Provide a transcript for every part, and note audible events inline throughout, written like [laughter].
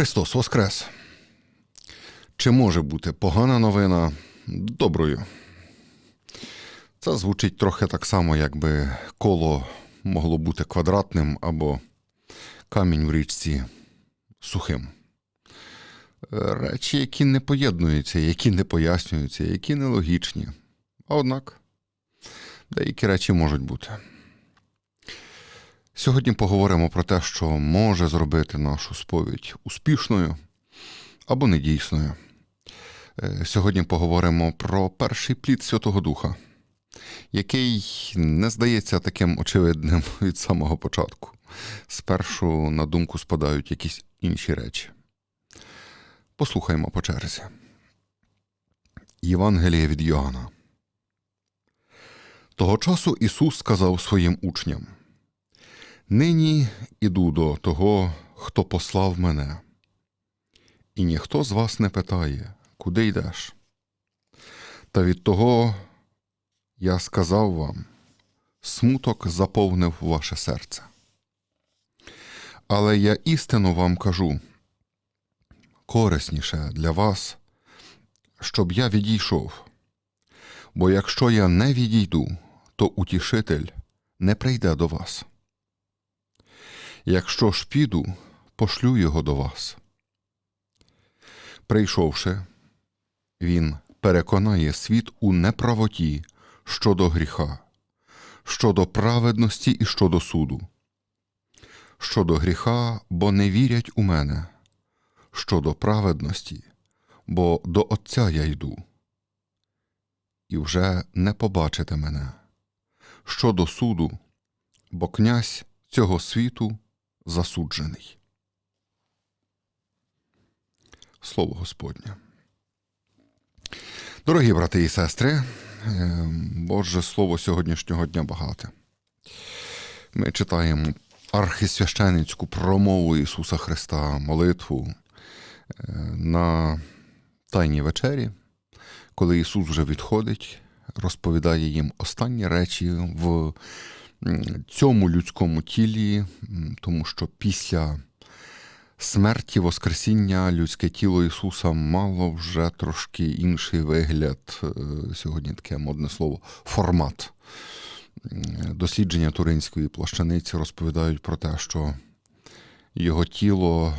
Христос Воскрес! Чи може бути погана новина доброю? Це звучить трохи так само, якби коло могло бути квадратним або камінь в річці сухим. Речі, які не поєднуються, які не пояснюються, які нелогічні. А однак, деякі речі можуть бути. Сьогодні поговоримо про те, що може зробити нашу сповідь успішною або недійсною. Е, Сьогодні поговоримо про перший плід Святого Духа, який не здається таким очевидним [laughs] від самого початку. Спершу на думку спадають якісь інші речі. Послухаймо по черзі. Євангеліє від Йоанна. Того часу Ісус сказав своїм учням. Нині іду до того, хто послав мене, і ніхто з вас не питає, куди йдеш. Та від того я сказав вам, смуток заповнив ваше серце. Але я істину вам кажу корисніше для вас, щоб я відійшов. Бо якщо я не відійду, то утішитель не прийде до вас. Якщо ж піду, пошлю його до вас. Прийшовши, він переконає світ у неправоті щодо гріха, щодо праведності і щодо суду, щодо гріха, бо не вірять у мене, щодо праведності, бо до Отця я йду, і вже не побачите мене, щодо суду, бо князь цього світу засуджений. Слово Господнє. Дорогі брати і сестри, е, Боже Слово сьогоднішнього дня багате. Ми читаємо архисвященицьку промову Ісуса Христа, молитву е, на Тайній вечері, коли Ісус вже відходить, розповідає їм останні речі в цьому людському тілі, тому що після смерті Воскресіння людське тіло Ісуса мало вже трошки інший вигляд, е, сьогодні таке модне слово, формат. Дослідження туринської плащаниці розповідають про те, що його тіло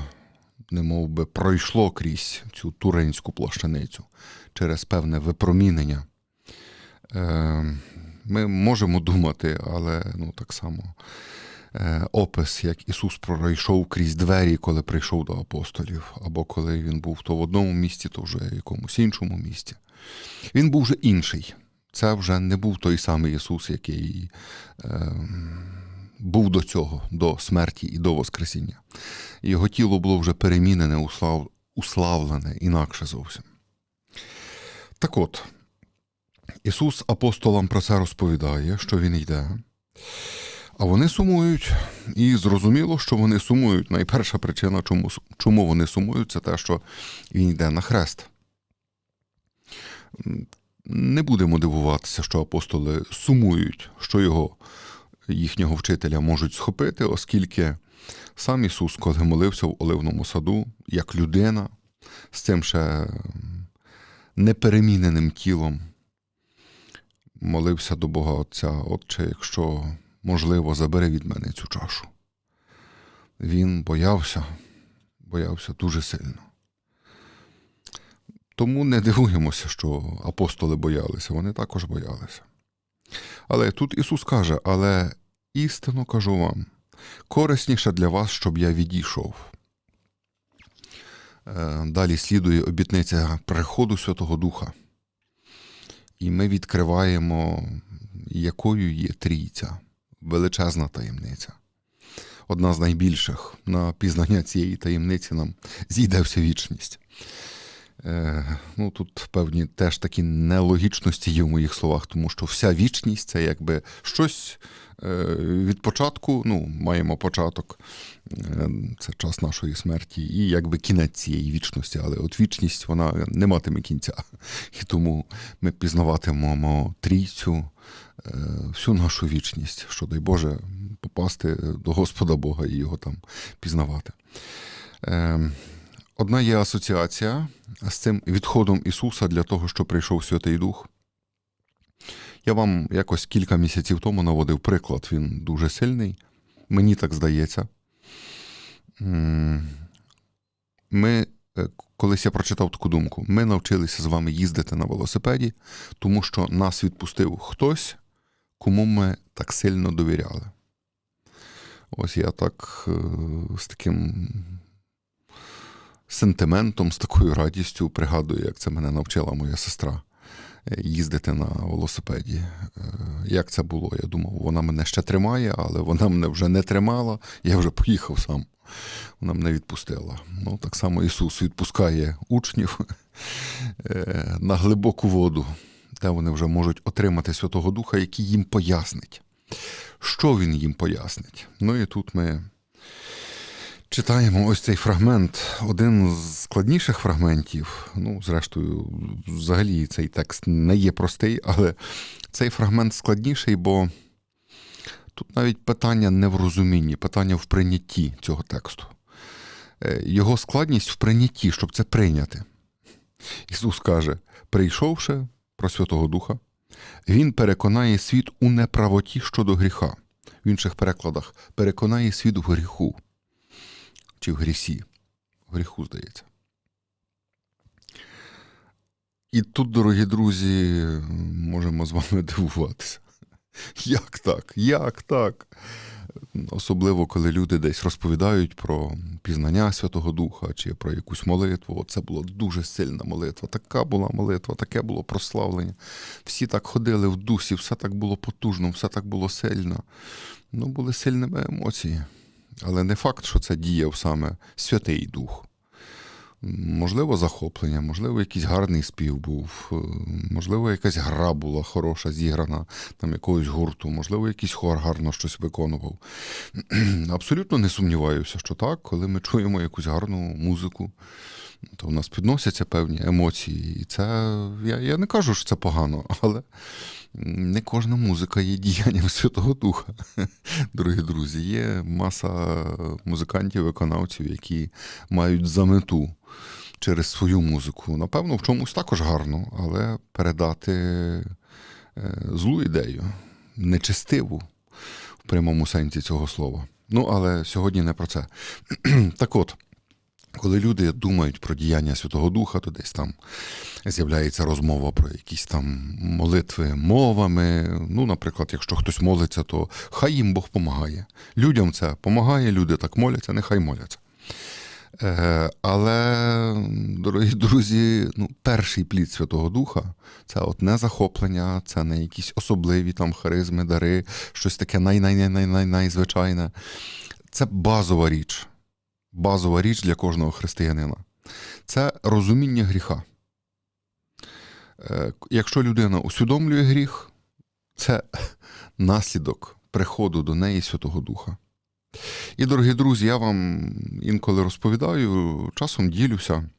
немов би пройшло крізь цю туринську плащаницю через певне випромінення. Ми можемо думати, але ну, так само е, опис, як Ісус пройшов крізь двері, коли прийшов до апостолів, або коли Він був то в одному місці, то вже в якомусь іншому місці. Він був вже інший. Це вже не був той самий Ісус, який е, був до цього, до смерті і до Воскресіння. Його тіло було вже перемінене, услав, уславлене, інакше зовсім. Так от, Ісус апостолам про це розповідає, що Він йде. А вони сумують, і зрозуміло, що вони сумують. Найперша причина, чому чому вони сумують, це те, що він йде на хрест. Не будемо дивуватися, що апостоли сумують, що його, їхнього вчителя можуть схопити, оскільки сам Ісус, коли молився в Оливному саду, як людина, з цим ще непереміненим тілом, молився до Бога Отця, Отче, якщо можливо, забери від мене цю чашу. Він боявся, боявся дуже сильно. Тому не дивуємося, що апостоли боялися, вони також боялися. Але тут Ісус каже: але істину кажу вам, корисніше для вас, щоб я відійшов. Е, далі слідує обітниця приходу Святого Духа. І ми відкриваємо, якою є трійця, величезна таємниця. Одна з найбільших на пізнання цієї таємниці нам зійде вся вічність. Е, ну, Тут певні теж такі нелогічності є в моїх словах, тому що вся вічність це якби щось е, від початку, ну, маємо початок, е, це час нашої смерті, і якби кінець цієї вічності, але от вічність вона не матиме кінця. [laughs] І тому ми пізнаватимемо трійцю всю нашу вічність, що дай Боже попасти до Господа Бога і його там пізнавати. Одна є асоціація з цим відходом Ісуса для того, що прийшов Святий Дух. Я вам якось кілька місяців тому наводив приклад, він дуже сильний. Мені так здається. Ми, е, колись я прочитав таку думку: ми навчилися з вами їздити на велосипеді, тому що нас відпустив хтось, кому ми так сильно довіряли. Ось я так е, з таким сентиментом, з такою радістю пригадую, як це мене навчила моя сестра е, їздити на велосипеді. Е, Як це було? Я думав, вона мене ще тримає, але вона мене вже не тримала, я вже поїхав сам. Вона мене відпустила. Ну, так само Ісус відпускає учнів е, на глибоку воду, де вони вже можуть отримати Святого Духа, який їм пояснить. Що він їм пояснить? Ну і тут ми читаємо ось цей фрагмент, один з складніших фрагментів. Ну, зрештою, взагалі цей текст не є простий, але цей фрагмент складніший, бо тут навіть питання не в розумінні, питання в прийнятті цього тексту. Е, Його складність в прийнятті, щоб це прийняти. Ісус каже: прийшовши про Святого Духа, Він переконає світ у неправоті щодо гріха. В інших перекладах переконає світ в гріху чи в грісі. В гріху, здається. І тут, дорогі друзі, можемо з вами [laughs] дивуватися. Як так? Як так? Особливо, коли люди десь розповідають про пізнання Святого Духа чи про якусь молитву. Це була дуже сильна молитва. Така була молитва, таке було прославлення. Всі так ходили в дусі, все так було потужно, все так було сильно. Ну, були сильними емоції. Але не факт, що це діяв саме Святий Дух. Можливо, захоплення, можливо, якийсь гарний спів був, е, можливо, якась гра була хороша, зіграна там якогось гурту, можливо, якийсь хор гарно щось виконував. [clears throat] Абсолютно не сумніваюся, що так, коли ми чуємо якусь гарну музику, то в нас підносяться певні емоції. І це я, я не кажу, що це погано, [laughs] але не кожна музика є діянням [laughs] Святого Духа. [laughs] Дорогі друзі, є маса музикантів, виконавців, які мають за мету через свою музику. Напевно, в чомусь також гарно, але передати е, злу ідею, нечестиву в прямому сенсі цього слова. Ну, але сьогодні не про це. [clears throat] так от. Коли люди думають про діяння Святого Духа, то десь там з'являється розмова про якісь там молитви мовами. Ну, наприклад, якщо хтось молиться, то хай їм Бог помагає. Людям це допомагає, люди так моляться, нехай моляться. Е, але, дорогі друзі, ну, перший плід Святого Духа це от не захоплення, це не якісь особливі там харизми, дари, щось таке най-най-най-най-най-звичайне. Це базова річ базова річ для кожного християнина це розуміння гріха. Е, Якщо людина усвідомлює гріх, це [laughs] наслідок приходу до неї Святого Духа. І, дорогі друзі, я вам інколи розповідаю, часом ділюся,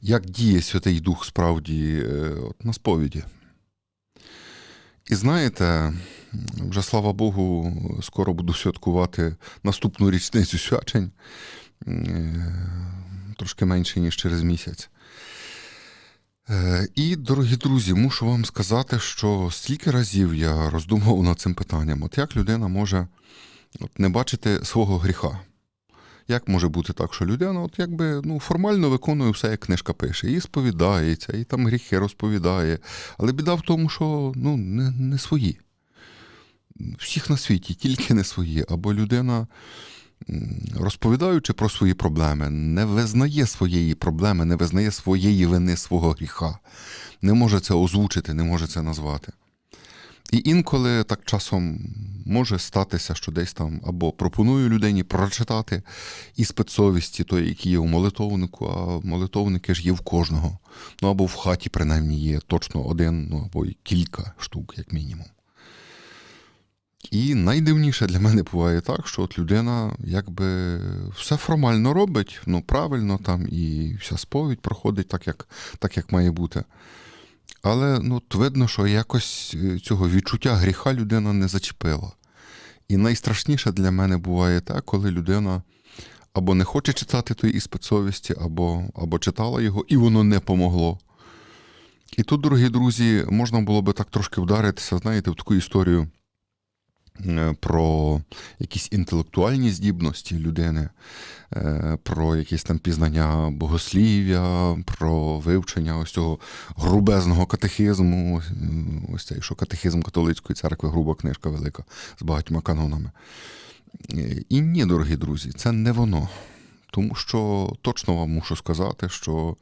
як діє Святий Дух справді е, от, на сповіді. І знаєте, вже слава Богу, скоро буду святкувати наступну річницю свячень е, трошки менше, ніж через місяць. Е, І, дорогі друзі, мушу вам сказати, що стільки разів я роздумував над цим питанням: от як людина може от, не бачити свого гріха? Як може бути так, що людина от якби ну, формально виконує все, як книжка пише, і сповідається, і там гріхи розповідає. Але біда в тому, що ну, не, не свої. Всіх на світі, тільки не свої. Або людина, розповідаючи про свої проблеми, не визнає своєї проблеми, не визнає своєї вини, свого гріха, не може це озвучити, не може це назвати. І інколи так часом може статися, що десь там або пропоную людині прочитати іспит совісті, той, який є у молитовнику, а молитовники ж є в кожного. Ну або в хаті, принаймні, є точно один, ну або й кілька штук, як мінімум. І найдивніше для мене буває так, що от людина якби все формально робить, ну правильно там, і вся сповідь проходить так, як, так, як має бути. Але ну, видно, що якось цього відчуття гріха людина не зачепила. І найстрашніше для мене буває те, коли людина або не хоче читати той іспит совісті, або, або читала його, і воно не помогло. І тут, дорогі друзі, можна було би так трошки вдаритися, знаєте, в таку історію е, про якісь інтелектуальні здібності людини, е, про якісь там пізнання богослів'я, про вивчення ось цього грубезного катехизму, е, ось цей, що катехизм католицької церкви, груба книжка велика з багатьма канонами. Е, І ні, дорогі друзі, це не воно. Тому що точно вам мушу сказати, що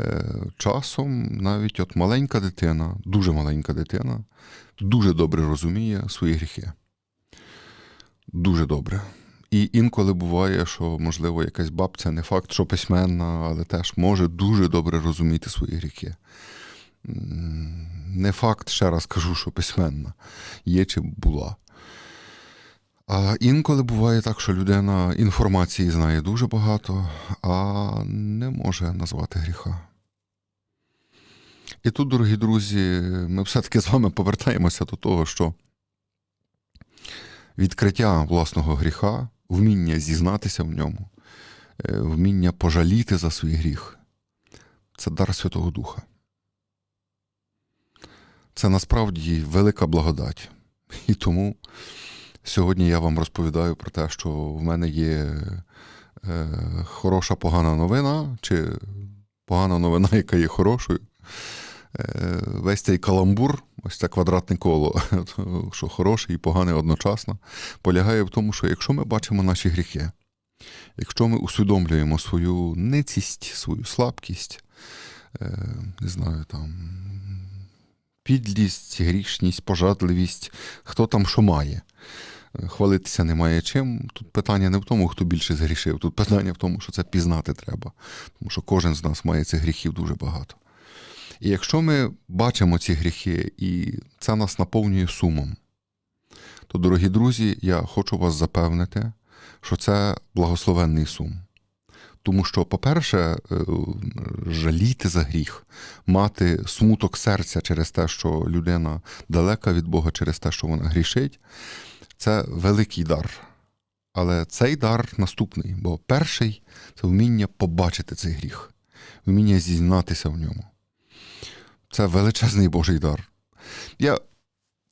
е, часом навіть от маленька дитина, дуже маленька дитина, дуже добре розуміє свої гріхи. Дуже добре. І інколи буває, що, можливо, якась бабця не факт, що письменна, але теж може дуже добре розуміти свої гріхи. Не факт, ще раз кажу, що письменна є чи була. А інколи буває так, що людина інформації знає дуже багато, а не може назвати гріха. І тут, дорогі друзі, ми все-таки з вами повертаємося до того, що відкриття власного гріха, вміння зізнатися в ньому, е, вміння пожаліти за свій гріх це дар Святого Духа. Це насправді велика благодать. І тому сьогодні я вам розповідаю про те, що в мене є е, хороша погана новина, чи погана новина, [laughs] яка є хорошою. Е, весь цей каламбур, ось це квадратне коло, [laughs] що хороше і погане одночасно, полягає в тому, що якщо ми бачимо наші гріхи, якщо ми усвідомлюємо свою ницість, свою слабкість, е, не знаю, там, підлість, грішність, пожадливість, хто там що має. Е, Хвалитися немає чим. Тут питання не в тому, хто більше згрішив. Тут питання в тому, що це пізнати треба. Тому що кожен з нас має цих гріхів дуже багато. І якщо ми бачимо ці гріхи, і це нас наповнює сумом, то, дорогі друзі, я хочу вас запевнити, що це благословенний сум. Тому що, по-перше, е, жаліти за гріх, мати смуток серця через те, що людина далека від Бога, через те, що вона грішить, це великий дар. Але цей дар наступний, бо перший це вміння побачити цей гріх, вміння зізнатися в ньому. Це величезний Божий дар. Я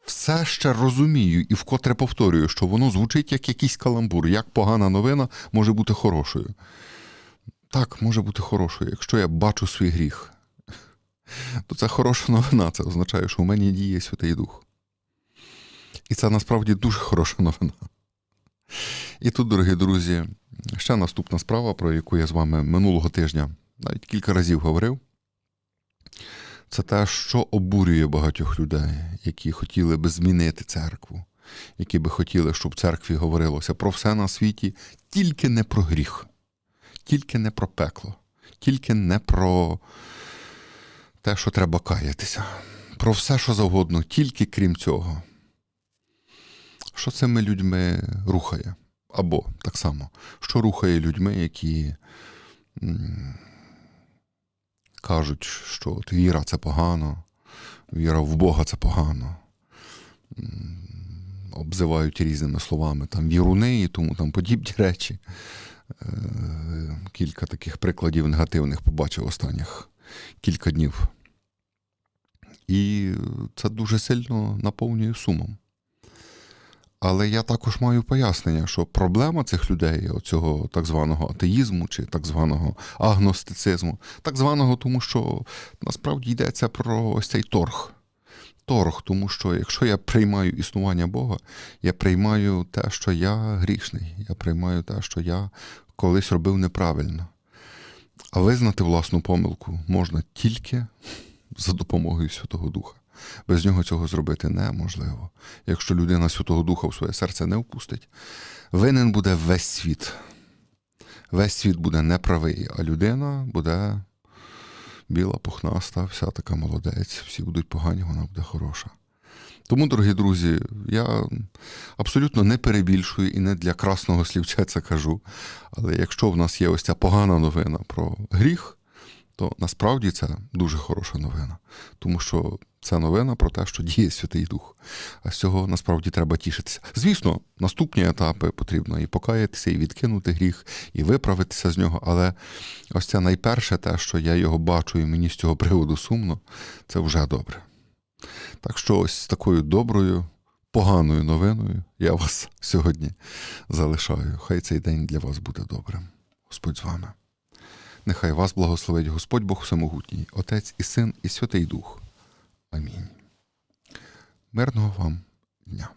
все ще розумію і вкотре повторюю, що воно звучить як якийсь каламбур, як погана новина може бути хорошою. Так, може бути хорошою, якщо я бачу свій гріх, то це хороша новина. Це означає, що у мені діє Святий Дух. І це насправді дуже хороша новина. І тут, дорогі друзі, ще наступна справа, про яку я з вами минулого тижня навіть кілька разів говорив. Це те, що обурює багатьох людей, які хотіли би змінити церкву, які би хотіли, щоб в церкві говорилося про все на світі, тільки не про гріх, тільки не про пекло, тільки не про те, що треба каятися, про все, що завгодно, тільки крім цього. Що цими людьми рухає? Або так само, що рухає людьми, які кажуть, що от віра це погано, віра в Бога це погано. Обзивають різними словами там віруни і тому там подібні [laughs] речі. Е, Кілька таких прикладів негативних побачив останніх кілька днів. І це дуже сильно наповнює сумом. Але я також маю пояснення, що проблема цих людей, оцього так званого атеїзму чи так званого агностицизму, так званого, тому що насправді йдеться про ось цей торг. Торг, тому що якщо я приймаю існування Бога, я приймаю те, що я грішний, я приймаю те, що я колись робив неправильно. А визнати власну помилку можна тільки за допомогою Святого Духа. Без нього цього зробити неможливо. Якщо людина Святого Духа в своє серце не впустить, винен буде весь світ. Весь світ буде неправий, а людина буде біла, пухнаста, вся така молодець, всі будуть погані, вона буде хороша. Тому, дорогі друзі, я абсолютно не перебільшую і не для красного слівця це кажу. Але якщо в нас є ось ця погана новина про гріх, то насправді це дуже хороша новина. Тому що Це новина про те, що діє Святий Дух. А з цього насправді треба тішитися. Звісно, наступні етапи потрібно і покаятися, і відкинути гріх, і виправитися з нього. Але ось це найперше те, що я його бачу, і мені з цього приводу сумно, це вже добре. Так що ось з такою доброю, поганою новиною я вас сьогодні залишаю. Хай цей день для вас буде добрим. Господь з вами. Нехай вас благословить Господь Бог Всемогутній, Отець і Син, і Святий Дух. Амінь. Мирного вам дня.